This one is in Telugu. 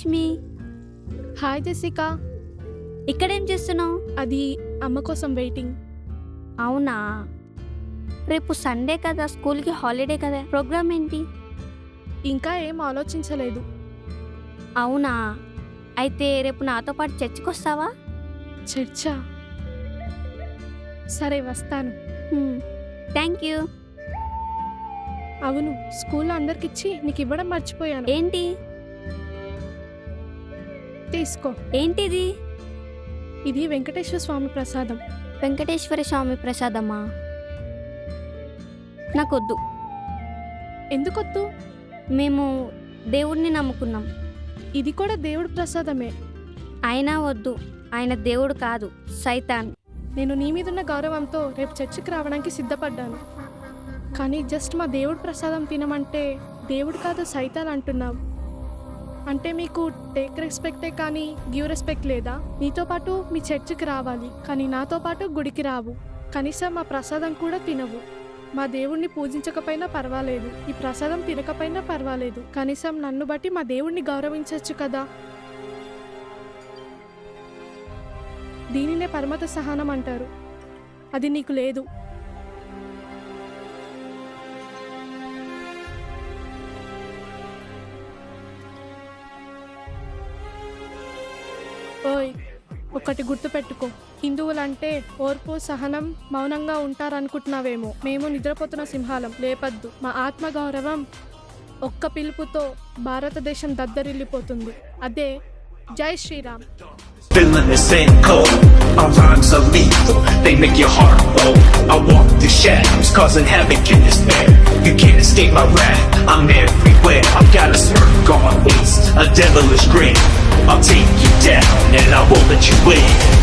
లక్ష్మి. Hi Jessica. ఇక్కడేం చేస్తున్నావు? అది అమ్మ కోసం వెయిటింగ్. అవునా? రేపు సండే కదా స్కూల్కి హాలిడే కదా ప్రోగ్రామ్ ఏంటి? ఇంకా ఏం ఆలోచించలేదు. అవునా? అయితే రేపు నాతో పాటు చర్చికి వస్తావా చర్చా? సరే వస్తాను. Thank you. అవును స్కూల్లో అందరికిచ్చి నీకు ఇవ్వడం మర్చిపోయాను. ఏంటి? తీసుకో ఏంటిది? ఇది వెంకటేశ్వర స్వామి ప్రసాదం. వెంకటేశ్వర స్వామి ప్రసాదమ్మా నాకొద్దు. ఎందుకొద్దు? మేము దేవుడిని నమ్ముకున్నాం. ఇది కూడా దేవుడి ప్రసాదమే. అయినా వద్దు. ఆయన దేవుడు కాదు. సైతాన్. నేను నీ మీదున్న గౌరవంతో రేపు చర్చికి రావడానికి సిద్ధపడ్డాను. కానీ జస్ట్ మా దేవుడి ప్రసాదం తినమంటే దేవుడు కాదు సైతాన్ అంటున్నావు. అంటే మీకు టేక్ రెస్పెక్టే కానీ గివ్ రెస్పెక్ట్ లేదా? నీతో పాటు మీ చర్చికి రావాలి కానీ నాతో పాటు గుడికి రావు. కనీసం మా ప్రసాదం కూడా తినవు. మా దేవుణ్ణి పూజించకపోయినా పర్వాలేదు. ఈ ప్రసాదం తినకపోయినా పర్వాలేదు. కనీసం నన్ను బట్టి మా దేవుణ్ణి గౌరవించవచ్చు కదా? దీనినే పరమత సహనం అంటారు. అది నీకు లేదు. ఒకటి గుర్తుపెట్టుకో హిందువులంటే ఓర్పు సహనం మౌనంగా ఉంటారనుకుంటున్నావేమో మేము నిద్రపోతున్న సింహాలం లేపద్దు మా ఆత్మగౌరవం ఒక్క పిలుపుతో భారతదేశం దద్దరిల్లిపోతుంది అదే జై Sriram Feeling the same cold. My rhymes are lethal, they make your heart blow. I walk the shadows, causing havoc in despair. You can't escape my wrath, I'm everywhere. I've got a smirk on my face, a devilish grin. I'll take you down, and I won't let you win.